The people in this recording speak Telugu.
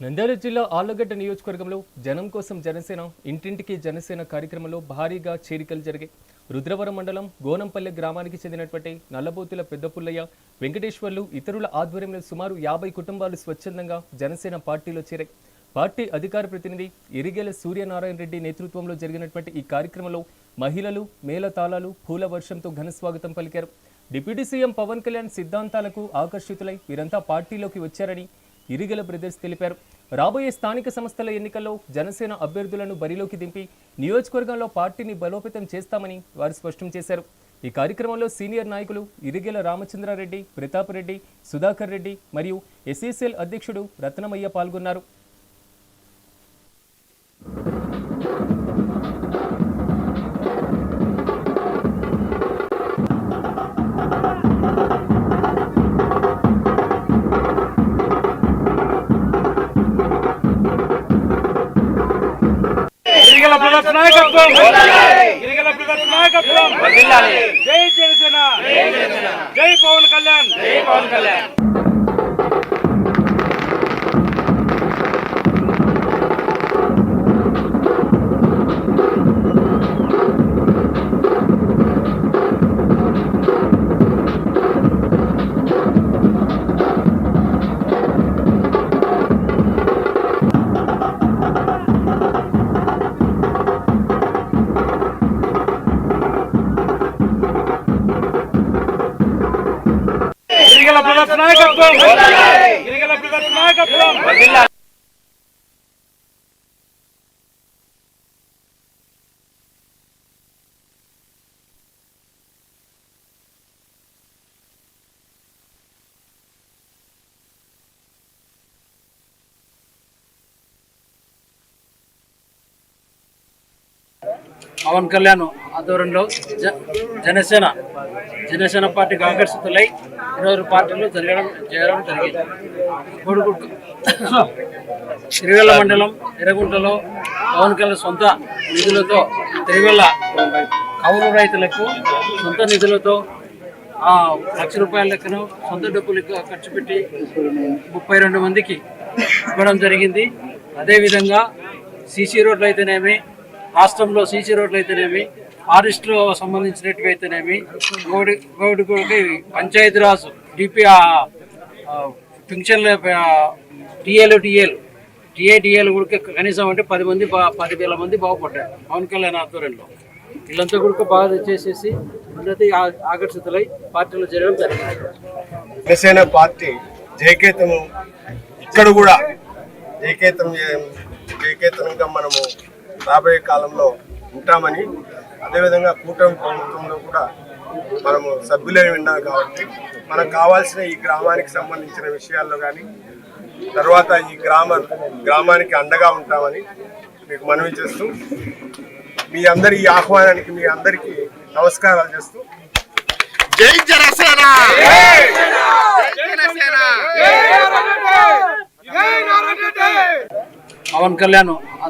నంద్యాల జిల్లా ఆళ్ళగడ్డ నియోజకవర్గంలో జనం కోసం జనసేన ఇంటింటికి జనసేన కార్యక్రమంలో భారీగా చేరికలు జరిగాయి. రుద్రవరం మండలం గోనంపల్లె గ్రామానికి చెందినటువంటి నల్లబోతుల పెద్దపుల్లయ్య వెంకటేశ్వర్లు ఇతరుల ఆధ్వర్యంలో సుమారు యాభై కుటుంబాలు స్వచ్ఛందంగా జనసేన పార్టీలో చేరాయి. పార్టీ అధికార ప్రతినిధి ఇరిగేల సూర్యనారాయణ రెడ్డి నేతృత్వంలో జరిగినటువంటి ఈ కార్యక్రమంలో మహిళలు మేళతాళాలు పూల వర్షంతో ఘన స్వాగతం పలికారు. డిప్యూటీ సీఎం పవన్ కళ్యాణ్ సిద్ధాంతాలకు ఆకర్షితులై వీరంతా పార్టీలోకి వచ్చారని ఇరిగల బ్రదర్స్ తెలిపారు. రాబోయే స్థానిక సంస్థల ఎన్నికల్లో జనసేన అభ్యర్థులను బరిలోకి దింపి నియోజకవర్గంలో పార్టీని బలోపేతం చేస్తామని వారు స్పష్టం చేశారు. ఈ కార్యక్రమంలో సీనియర్ నాయకులు ఇరిగెల రామచంద్రారెడ్డి ప్రతాప్ రెడ్డి సుధాకర్ రెడ్డి మరియు ఎస్ఈసీఎల్ అధ్యక్షుడు రత్నమయ్య పాల్గొన్నారు. బ్రదర్స్ నాయకత్వం. గిరిగల బ్రదర్స్ నాయకత్వం. జై జనసేన. జై పవన్ కళ్యాణ్. జై పవన్ కళ్యాణ్. గిరిగల బ్రదర్స్ నాయకత్వం. గిరిగల బ్రదర్స్ నాయకత్వం. పవన్ కళ్యాణ్ ఆధ్వర్యంలో జ జనసేన జనసేన పార్టీకి ఆకర్షితులై ఈరోజు పార్టీలు జరగడం చేయడం జరిగింది. కోడిగుడ్డు. తిరువెల్ల మండలం ఎర్రగుంటలో పవన్ కళ్యాణ్ సొంత నిధులతో తిరువెల్ల కౌలు రైతులకు సొంత నిధులతో ఆ, లక్ష రూపాయల లెక్కను సొంత డబ్బులు ఖర్చు పెట్టి ముప్పై రెండు మందికి ఇవ్వడం జరిగింది. అదేవిధంగా సీసీ రోడ్లు అయితేనేమి రాష్ట్రంలో సీసీ రోడ్లు అయితేనేమి ఫారెస్ట్లో సంబంధించినట్టు అయితేనేమి గోడి గోడి గోడి పంచాయతీరాజ్ డిపి పింఛన్ల టీఏలు టీఏలు టీఏ టీఏలు కూడా కనీసం అంటే పది మంది బా పదివేల మంది బాగుపడ్డారు పవన్ కళ్యాణ్ ఆధ్వర్యంలో. వీళ్ళంతా కూడా బాగా చేసేసి ఉన్నది ఆకర్షితులై పార్టీలో చేరడం జరిగింది. జనసేన పార్టీ జయకేతను ఇక్కడ కూడా జయకేతం జయకేతనంగా మనము రాబోయే కాలంలో ఉంటామని అదేవిధంగా కూటమి ప్రభుత్వంలో కూడా మనము సభ్యులై ఉన్నాం కాబట్టి మనకు కావాల్సిన ఈ గ్రామానికి సంబంధించిన విషయాల్లో కానీ తర్వాత ఈ గ్రామ గ్రామానికి అండగా ఉంటామని మీకు మనవి చేస్తూ మీ అందరి ఈ ఆహ్వానానికి మీ అందరికీ నమస్కారాలు చేస్తూ. జై జనసేన! పవన్ కళ్యాణ్